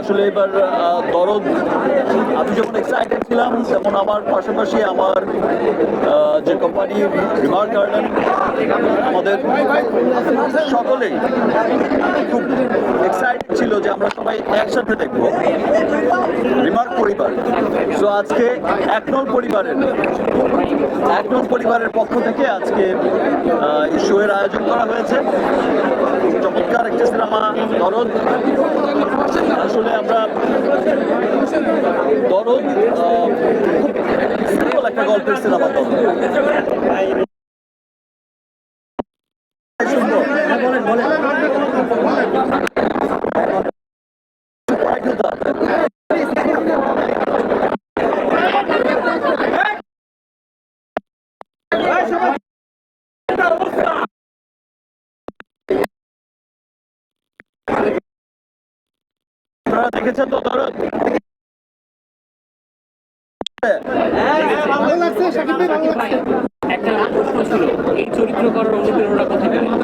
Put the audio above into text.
আসলে এবার দরদ, আমি যখন এক্সাইটেড ছিলাম তেমন আমার পাশাপাশি আমার যে কোম্পানি রিমার্ক গার্ডেন আমাদের সকলেই খুব এক্সাইটেড ছিল যে আমরা সবাই একসাথে দেখব রিমার্ক পরিবার। সো আজকে একনল পরিবারের একনল পরিবারের পক্ষ থেকে আজকে এই শো এর আয়োজন করা হয়েছে। চমৎকার একটা সিনেমা দরদ। আসলে আমরা দরদ খুব একটা গল্পের সিনেমা দরদ আপনারা দেখেছেন তো দরদ ভালো লাগছে শাকিব ভাই একটা প্রশ্ন ছিল এই চরিত্র করার অনুপ্রেরণা কোথা